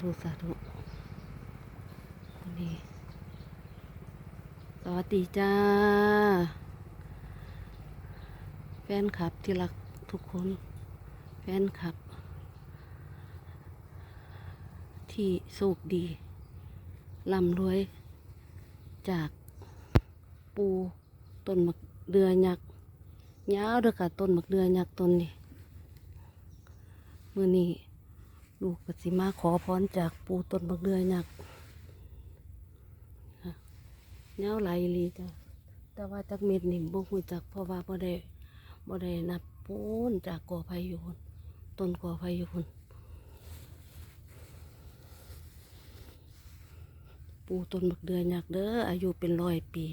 ธุสาธุนี่สวัสดีจ้า แฟนคลับที่รักทุกคน แฟนคลับ ที่สุขดีร่ำรวย จากปูต้นมะเดือยักษ์ยาวเด้อค่ะต้นมะเดือยักษ์ต้นนี้ มือนี้ ลูกกสิมาขอพรจากปูต้นมะเดือยักษ์ค่าไหลลีจ้ะแต่ว่าจากเม็ดนี่บ่ฮู้จักเพราะว่าบ่ได้บ่ได้นับปูนจากกอไผ่อยู่พุ่นต้นกอไผ่อยู่พุ่นปูต้นบักเดือนอยากเด้ออายุเป็นร้อยปี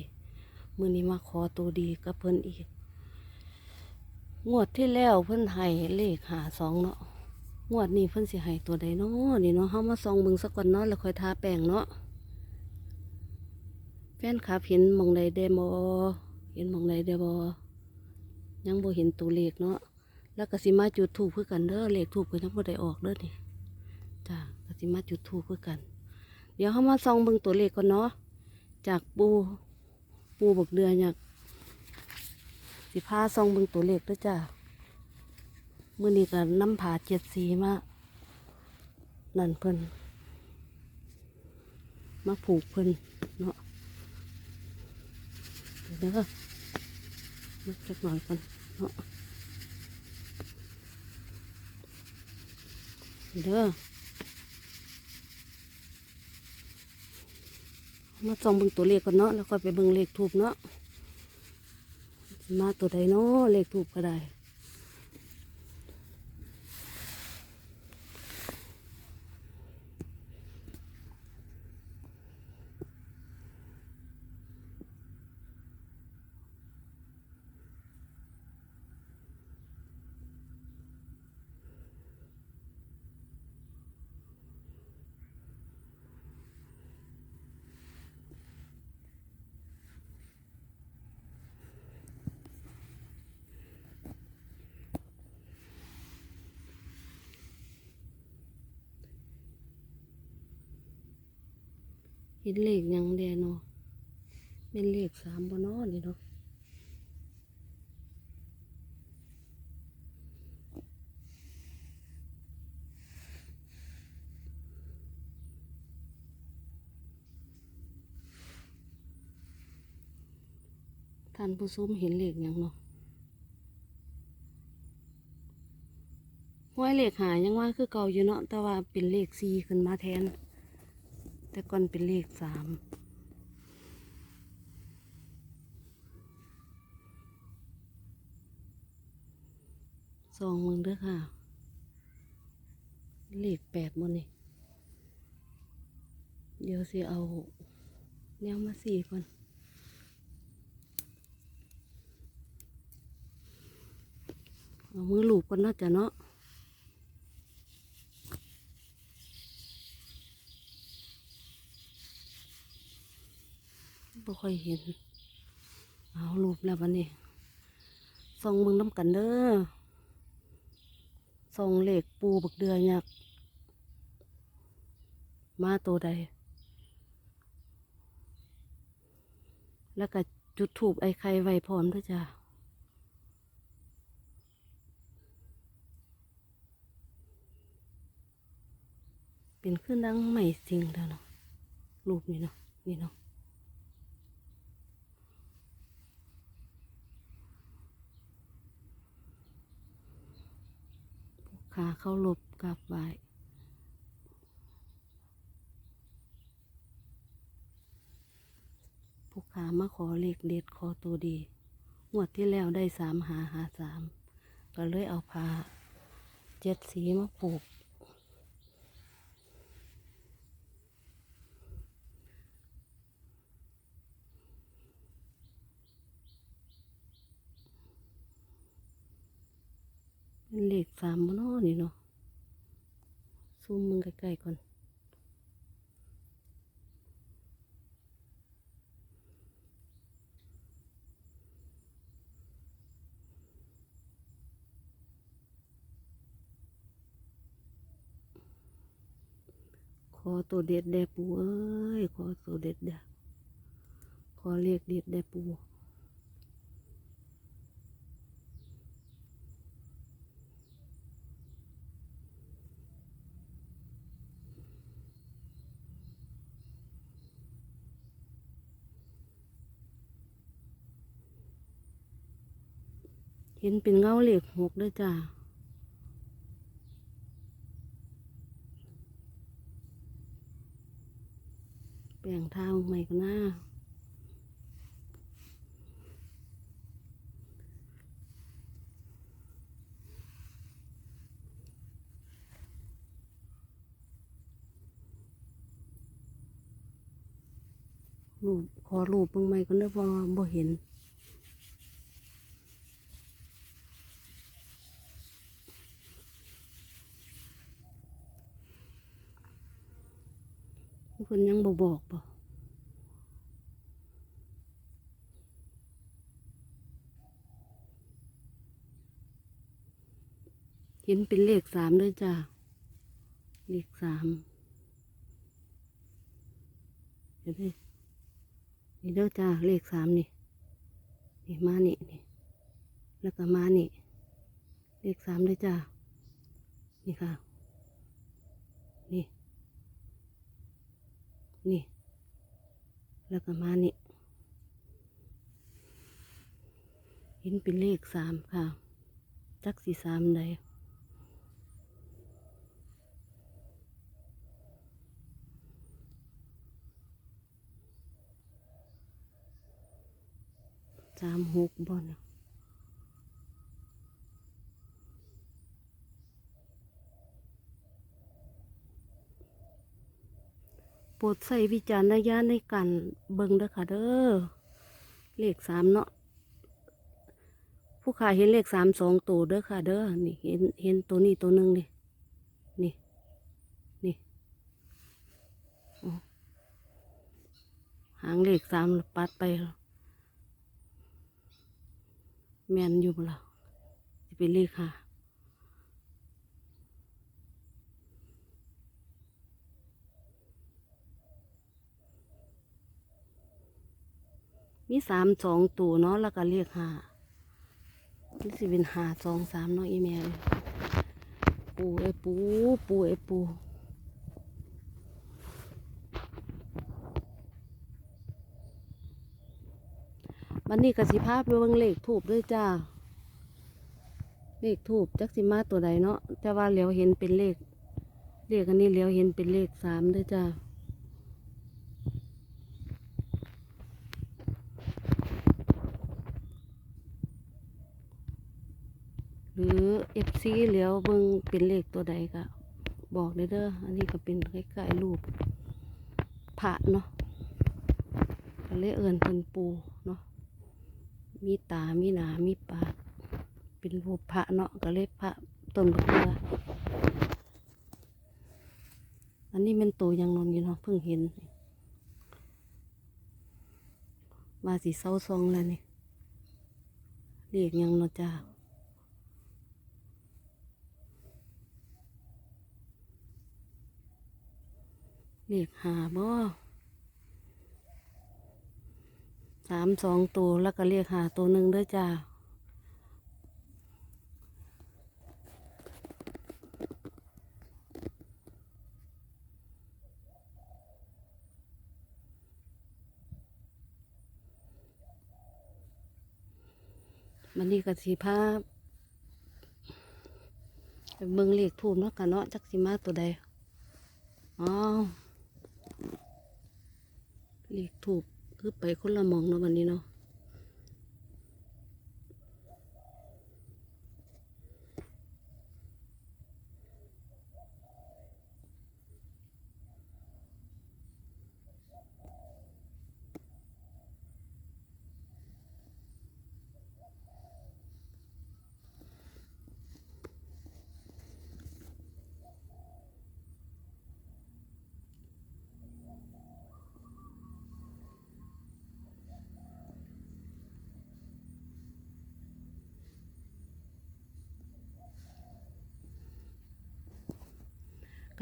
มือนี้มาขอตัวดีกับเพิ่นอีก งวดที่แล้วเพิ่นให้เลขหาสองเนาะ งวดนี้เพิ่นสิให้ตัวใดเนาะนี่เนาะเฮามาส่องเบิ่งสักก่อนเนาะแล้วค่อยทาแป้งเนาะแฟนคลับเห็นมองใดเดบ่เห็นมองใดเดบ่ยังบ่เห็นตัวเลขเนาะแล้วก็สิมาจุดธูปคือกันเด้อเลขธูปก็ยังบ่ได้ออกเด้อนี่จ้าก็สิมาจุดธูปคือกัน เดี๋ยวเขามาส่องเบิ่งตัวเลขก่อนเนาะจากปูปูบกเดือนอยากสิพาส่องเบิ่งตัวเลขด้วยจ้า มื่อนี้ก็น้ำผาเจ็ดสีมานั่นเพิ่นมาผูกเพิ่นเนาะเดี๋ยวเด้อมาจักหน่อยก่อนเนาะเด้อมาส่องเบิ่งตัวเลขก่อนเนาะแล้วค่อยไปเบิ่งเลขถูกเนาะมาตัวใดเนาะเลขถูกก็ได้ เห็นเลขยังแดเนาะเป็นเลขสามบ่เนาะนี่เนาะท่านผู้ชมเห็นเลขยังเนาะห้วยเลขหายังว่าคือเก่าอยู่เนาะแต่ว่าเป็นเลขสี่ขึ้นมาแทน แต่ก่อนเป็นเลขสามสองมึงเด้อค่ะ เลขแปดมดนี่เดี๋ยวสิเอาแนวมาสี่ก่อนเอามือลูบก่อนเนาะจ้ะเนาะ บ่ค่อยเห็น เอารูปแล้ววันนี้ส่องมึงน้ำกันเด้อส่องเหล็กปูบักเดือยักมาตัวใด แล้วก็จุดถูบไอ้ไข่ไว้พร้อมด้วยจ้ะเป็นขึ้นดังใหม่จริงแล้วเนาะรูปนี้เนาะนี่เนาะ ขาเข้าหลบกลับไว้ผู้ขามาขอเลขเด็ดขอตัวดีงวดที่แล้วได้สามหาหาสามก็เลยเอาผ้าเจ็ดสีมาปลูก เป็นเลขสามบ่เนนี่เนาะซูมมึงใกล้ๆก่อนขอตัวเด็ดแด่ปูเอ้ย ขอตัวเด็ดแด่ขอเรียกเด็ดแด่ปู เห็นเป็นเงาเหล็กหกด้วยจ้าแปลงทางใหม่ก็น่ารูปขอรูปเบางใหม่ก็ได้บ่บ่เห็น คนยังบ่บอกบ่เห็นเป็นเลขสามด้วยจ้า เลขสามเดี๋ยวนี้นี่เด้อจ้า เลขสามนี่ นี่มานี่นี่ แล้วก็มานี่ เลขสามด้วยจ้า นี่ค่ะ นี่ นี่ แล้วก็มานี่เห็นเป็นเลขสามค่ะ จักสี่สามใดสามหกบอนย ปรดใส่วิจารณญาณในการเบิ่งเด้อค่ะเด้อเลขสามเนาะผู้ขายเห็นเลขสามสองตัวเด้อค่ะเด้อนี่เห็นเห็นตัวนี้ตัวหนึ่งนี่นี่นี่หางเลขสามปัดไปแล้วแมนอยู่บ่ล่ะจะเป็นเลขค่ะ มีสามสองตัวเนาะแล้วก็เลขห้านี่สิเป็นห้าสองสามเนาะอีแม่เอ้ยปูไอปูปูไอปูวันนี้กสิภาพไปเบิ่งเลขถูกด้วยจ้า เลขถูกจักสิมาตัวใดเนาะแต่ว่าเหลียวเห็นเป็นเลขเลขอันนี้เหลียวเห็นเป็นเลขสามด้วยจ้า หรือเอฟซีเหลียวเบิ่งเป็นเลขตัวใดก็บอกเลยเด้ออันนี้ก็เป็นคล้ๆรูปพระเนาะก็เลยเอิญเพิ่นปูเนาะมีตา มีหนา มีปาก เป็นรูปพระเนาะก็เลยพระต้นกระเบืออันนี้เป็นตัวยังนอนอยู่เนาะเพิ่งเห็น มาสีเศร้าซองแล้วนี่เรียกยังเนาะจ้า เรียกหาบ่สามสองตัวแล้วก็เรียกหาตัวหนึ่งด้วยจ้ามันนี่ก็สีภาพเบิ่งเลขทูบเนาะกันเนาะจักสิมาตัวใดอ๋อ เลขทูบคือไปคนละมองเนาะวันนี้เนาะ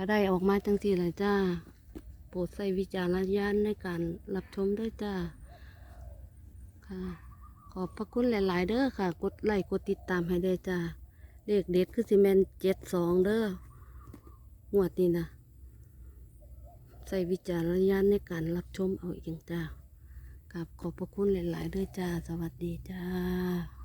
ก็ได้ออกมาจังสี่เลยจ้า โปรดใส่วิจารณญาณในการรับชมด้วยจ้า ค่ะ ขอบพระคุณหลาย ๆ เด้อค่ะ กดไลค์กดติดตามให้เด้อจ้าเลขเด็ดคือสิแมนเจ็ดสองเด้องวดนี้นะใส่วิจารณญาณในการรับชมเอาเองจ้ากับขอบพระคุณหลายๆเด้อจ้า สวัสดีจ้า